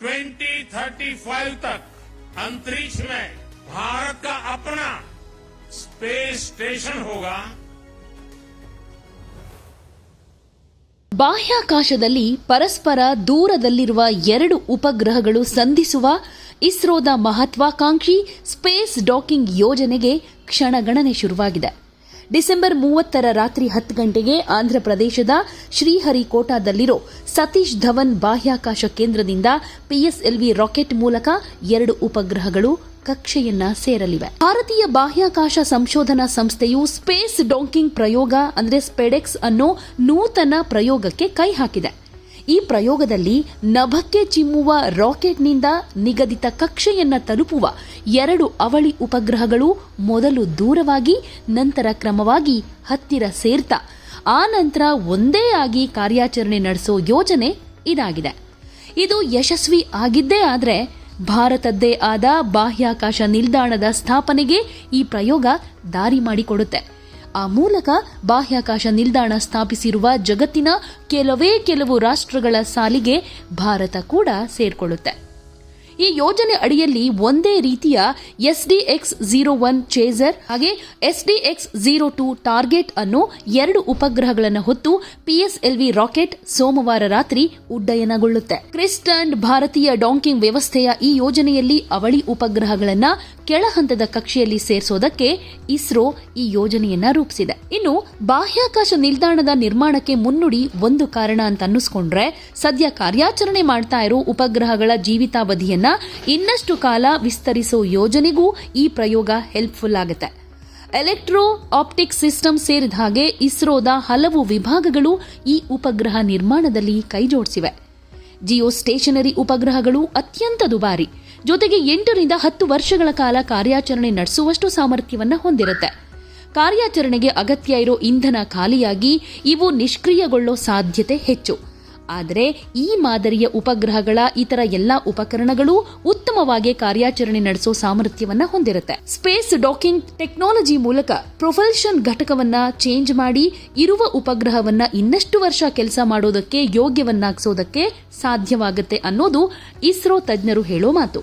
2035 तक अंतरिक्ष में भारत का अपना स्पेस स्टेशन होगा ಬಾಹ್ಯಾಕಾಶದಲ್ಲಿ ಪರಸ್ಪರ ದೂರದಲ್ಲಿರುವ ಎರಡು ಉಪಗ್ರಹಗಳು ಸಂಧಿಸುವ ಇಸ್ರೋದ ಮಹತ್ವಾಕಾಂಕ್ಷಿ ಸ್ಪೇಸ್ ಡಾಕಿಂಗ್ ಯೋಜನೆಗೆ ಕ್ಷಣಗಣನೆ ಶುರುವಾಗಿದೆ ಡಿಸೆಂಬರ್ ಮೂವತ್ತರ ರಾತ್ರಿ ಹತ್ತು ಗಂಟೆಗೆ ಆಂಧ್ರಪ್ರದೇಶದ ಶ್ರೀಹರಿಕೋಟಾದಲ್ಲಿರೋ ಸತೀಶ್ ಧವನ್ ಬಾಹ್ಯಾಕಾಶ ಕೇಂದ್ರದಿಂದ ಪಿಎಸ್ಎಲ್ವಿ ರಾಕೆಟ್ ಮೂಲಕ ಎರಡು ಉಪಗ್ರಹಗಳು ಕಕ್ಷೆಯನ್ನ ಸೇರಲಿವೆ. ಭಾರತೀಯ ಬಾಹ್ಯಾಕಾಶ ಸಂಶೋಧನಾ ಸಂಸ್ಥೆಯು ಸ್ಪೇಸ್ ಡಾಂಕಿಂಗ್ ಪ್ರಯೋಗ, ಅಂದರೆ ಸ್ಪೆಡೆಕ್ಸ್ ಅನ್ನೋ ನೂತನ ಪ್ರಯೋಗಕ್ಕೆ ಕೈ ಹಾಕಿದೆ. ಈ ಪ್ರಯೋಗದಲ್ಲಿ ನಭಕ್ಕೆ ಚಿಮ್ಮುವ ರಾಕೆಟ್ನಿಂದ ನಿಗದಿತ ಕಕ್ಷೆಯನ್ನು ತಲುಪುವ ಎರಡು ಅವಳಿ ಉಪಗ್ರಹಗಳು ಮೊದಲು ದೂರವಾಗಿ, ನಂತರ ಕ್ರಮವಾಗಿ ಹತ್ತಿರ ಸೇರ್ತಾ. ಆ ನಂತರ ಒಂದೇ ಆಗಿ ಕಾರ್ಯಾಚರಣೆ ನಡೆಸೋ ಯೋಜನೆ ಇದಾಗಿದೆ. ಇದು ಯಶಸ್ವಿ ಆಗಿದ್ದೇ ಆದರೆ ಭಾರತದ್ದೇ ಆದ ಬಾಹ್ಯಾಕಾಶ ನಿಲ್ದಾಣದ ಸ್ಥಾಪನೆಗೆ ಈ ಪ್ರಯೋಗ ದಾರಿ ಮಾಡಿಕೊಡುತ್ತೆ. ಆ ಮೂಲಕ ಬಾಹ್ಯಾಕಾಶ ನಿಲ್ದಾಣ ಸ್ಥಾಪಿಸಿರುವ ಜಗತ್ತಿನ ಕೆಲವೇ ಕೆಲವು ರಾಷ್ಟ್ರಗಳ ಸಾಲಿಗೆ ಭಾರತ ಕೂಡ ಸೇರ್ಕೊಳ್ಳುತ್ತೆ. ಈ ಯೋಜನೆ ಅಡಿಯಲ್ಲಿ ಒಂದೇ ರೀತಿಯ ಎಸ್ಡಿಎಕ್ಸ್ ಜೀರೋ ಒನ್ ಚೇಸರ್ ಹಾಗೆ ಎಸ್ಡಿಎಕ್ಸ್ ಜೀರೋ ಟು ಟಾರ್ಗೆಟ್ ಅನ್ನು ಎರಡು ಉಪಗ್ರಹಗಳನ್ನು ಹೊತ್ತು ಪಿಎಸ್ಎಲ್ವಿ ರಾಕೆಟ್ ಸೋಮವಾರ ರಾತ್ರಿ ಉಡ್ಡಯನಗೊಳ್ಳುತ್ತೆ. ಕ್ರಿಸ್ಟ್ ಅಂಡ್ ಭಾರತೀಯ ಡಾಂಕಿಂಗ್ ವ್ಯವಸ್ಥೆಯ ಈ ಯೋಜನೆಯಲ್ಲಿ ಅವಳಿ ಉಪಗ್ರಹಗಳನ್ನ ಕೆಳ ಹಂತದ ಕಕ್ಷೆಯಲ್ಲಿ ಸೇರಿಸೋದಕ್ಕೆ ಇಸ್ರೋ ಈ ಯೋಜನೆಯನ್ನ ರೂಪಿಸಿದೆ. ಇನ್ನು ಬಾಹ್ಯಾಕಾಶ ನಿಲ್ದಾಣದ ನಿರ್ಮಾಣಕ್ಕೆ ಮುನ್ನುಡಿ ಒಂದು ಕಾರಣ ಅಂತ ಅನ್ನಿಸ್ಕೊಂಡ್ರೆ, ಸದ್ಯ ಕಾರ್ಯಾಚರಣೆ ಮಾಡ್ತಾ ಇರೋ ಉಪಗ್ರಹಗಳ ಜೀವಿತಾವಧಿಯನ್ನ ಇನ್ನಷ್ಟು ಕಾಲ ವಿಸ್ತರಿಸೋ ಯೋಜನೆಗೂ ಈ ಪ್ರಯೋಗ ಹೆಲ್ಪ್ಫುಲ್ ಆಗುತ್ತೆ. ಎಲೆಕ್ಟ್ರೋ ಆಪ್ಟಿಕ್ ಸಿಸ್ಟಮ್ ಸೇರಿದ ಹಾಗೆ ಇಸ್ರೋದ ಹಲವು ವಿಭಾಗಗಳು ಈ ಉಪಗ್ರಹ ನಿರ್ಮಾಣದಲ್ಲಿ ಕೈಜೋಡಿಸಿವೆ. ಜಿಯೋ ಸ್ಟೇಷನರಿ ಉಪಗ್ರಹಗಳು ಅತ್ಯಂತ ದುಬಾರಿ. ಜೊತೆಗೆ ಎಂಟರಿಂದ ಹತ್ತು ವರ್ಷಗಳ ಕಾಲ ಕಾರ್ಯಾಚರಣೆ ನಡೆಸುವಷ್ಟು ಸಾಮರ್ಥ್ಯವನ್ನು ಹೊಂದಿರುತ್ತೆ. ಕಾರ್ಯಾಚರಣೆಗೆ ಅಗತ್ಯ ಇರೋ ಇಂಧನ ಖಾಲಿಯಾಗಿ ಇವು ನಿಷ್ಕ್ರಿಯಗೊಳ್ಳೋ ಸಾಧ್ಯತೆ ಹೆಚ್ಚು. ಆದರೆ ಈ ಮಾದರಿಯ ಉಪಗ್ರಹಗಳ ಇತರ ಎಲ್ಲಾ ಉಪಕರಣಗಳು ಉತ್ತಮವಾಗಿ ಕಾರ್ಯಾಚರಣೆ ನಡೆಸೋ ಸಾಮರ್ಥ್ಯವನ್ನ ಹೊಂದಿರುತ್ತೆ. ಸ್ಪೇಸ್ ಡಾಕಿಂಗ್ ಟೆಕ್ನಾಲಜಿ ಮೂಲಕ ಪ್ರೊಫಲ್ಷನ್ ಘಟಕವನ್ನ ಚೇಂಜ್ ಮಾಡಿ ಇರುವ ಉಪಗ್ರಹವನ್ನ ಇನ್ನಷ್ಟು ವರ್ಷ ಕೆಲಸ ಮಾಡೋದಕ್ಕೆ ಯೋಗ್ಯವನ್ನಾಗಿಸೋದಕ್ಕೆ ಸಾಧ್ಯವಾಗುತ್ತೆ ಅನ್ನೋದು ಇಸ್ರೋ ತಜ್ಞರು ಹೇಳೋ ಮಾತು.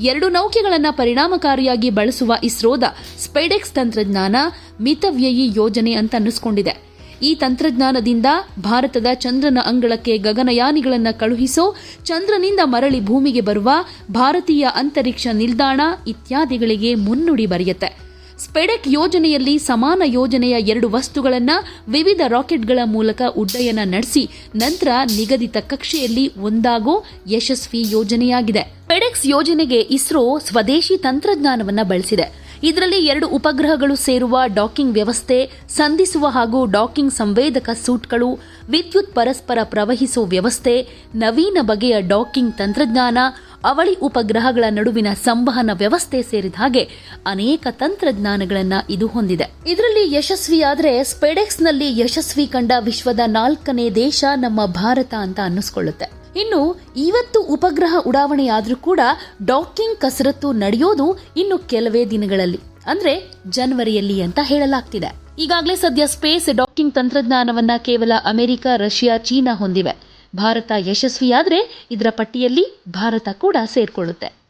ಎರಡು ನೌಕೆಗಳನ್ನು ಪರಿಣಾಮಕಾರಿಯಾಗಿ ಬಳಸುವ ಇಸ್ರೋದ ಸ್ಪೆಡೆಕ್ಸ್ ತಂತ್ರಜ್ಞಾನ ಮಿತವ್ಯಯಿ ಯೋಜನೆ ಅಂತ ಅನ್ನಿಸ್ಕೊಂಡಿದೆ. ಈ ತಂತ್ರಜ್ಞಾನದಿಂದ ಭಾರತದ ಚಂದ್ರನ ಅಂಗಳಕ್ಕೆ ಗಗನಯಾನಿಗಳನ್ನು ಕಳುಹಿಸೋ, ಚಂದ್ರನಿಂದ ಮರಳಿ ಭೂಮಿಗೆ ಬರುವ ಭಾರತೀಯ ಅಂತರಿಕ್ಷ ನಿಲ್ದಾಣ ಇತ್ಯಾದಿಗಳಿಗೆ ಮುನ್ನುಡಿ ಬರೆಯುತ್ತೆ. ಸ್ಪೆಡೆಕ್ ಯೋಜನೆಯಲ್ಲಿ ಸಮಾನ ಯೋಜನೆಯ ಎರಡು ವಸ್ತುಗಳನ್ನು ವಿವಿಧ ರಾಕೆಟ್ಗಳ ಮೂಲಕ ಉಡ್ಡಯನ ನಡೆಸಿ, ನಂತರ ನಿಗದಿತ ಕಕ್ಷೆಯಲ್ಲಿ ಒಂದಾಗೋ ಯಶಸ್ವಿ ಯೋಜನೆಯಾಗಿದೆ. ಸ್ಪೆಡೆಕ್ಸ್ ಯೋಜನೆಗೆ ಇಸ್ರೋ ಸ್ವದೇಶಿ ತಂತ್ರಜ್ಞಾನವನ್ನು ಬಳಸಿದೆ. ಇದರಲ್ಲಿ ಎರಡು ಉಪಗ್ರಹಗಳು ಸೇರುವ ಡಾಕಿಂಗ್ ವ್ಯವಸ್ಥೆ ಸಂಧಿಸುವ ಹಾಗೂ ಡಾಕಿಂಗ್ ಸಂವೇದಕ ಸೂಟ್ಗಳು, ವಿದ್ಯುತ್ ಪರಸ್ಪರ ಪ್ರವಹಿಸುವ ವ್ಯವಸ್ಥೆ, ನವೀನ ಬಗೆಯ ಡಾಕಿಂಗ್ ತಂತ್ರಜ್ಞಾನ, ಅವಳಿ ಉಪಗ್ರಹಗಳ ನಡುವಿನ ಸಂವಹನ ವ್ಯವಸ್ಥೆ ಸೇರಿದ ಹಾಗೆ ಅನೇಕ ತಂತ್ರಜ್ಞಾನಗಳನ್ನು ಇದು ಹೊಂದಿದೆ. ಇದರಲ್ಲಿ ಯಶಸ್ವಿಯಾದರೆ ಸ್ಪೆಡೆಕ್ಸ್ನಲ್ಲಿ ಯಶಸ್ವಿ ಕಂಡ ವಿಶ್ವದ ನಾಲ್ಕನೇ ದೇಶ ನಮ್ಮ ಭಾರತ ಅಂತ ಅನ್ನಿಸ್ಕೊಳ್ಳುತ್ತೆ. ಇನ್ನು ಇವತ್ತು ಉಪಗ್ರಹ ಉಡಾವಣೆಯಾದರೂ ಕೂಡ ಡಾಕಿಂಗ್ ಕಸರತ್ತು ನಡೆಯೋದು ಇನ್ನು ಕೆಲವೇ ದಿನಗಳಲ್ಲಿ, ಅಂದ್ರೆ ಜನವರಿಯಲ್ಲಿ ಅಂತ ಹೇಳಲಾಗ್ತಿದೆ. ಈಗಾಗಲೇ ಸದ್ಯ ಸ್ಪೇಸ್ ಡಾಕಿಂಗ್ ತಂತ್ರಜ್ಞಾನವನ್ನ ಕೇವಲ ಅಮೆರಿಕ, ರಷ್ಯಾ, ಚೀನಾ ಹೊಂದಿವೆ. ಭಾರತ ಯಶಸ್ವಿಯಾದರೆ ಇದರ ಪಟ್ಟಿಯಲ್ಲಿ ಭಾರತ ಕೂಡ ಸೇರ್ಕೊಳ್ಳುತ್ತೆ.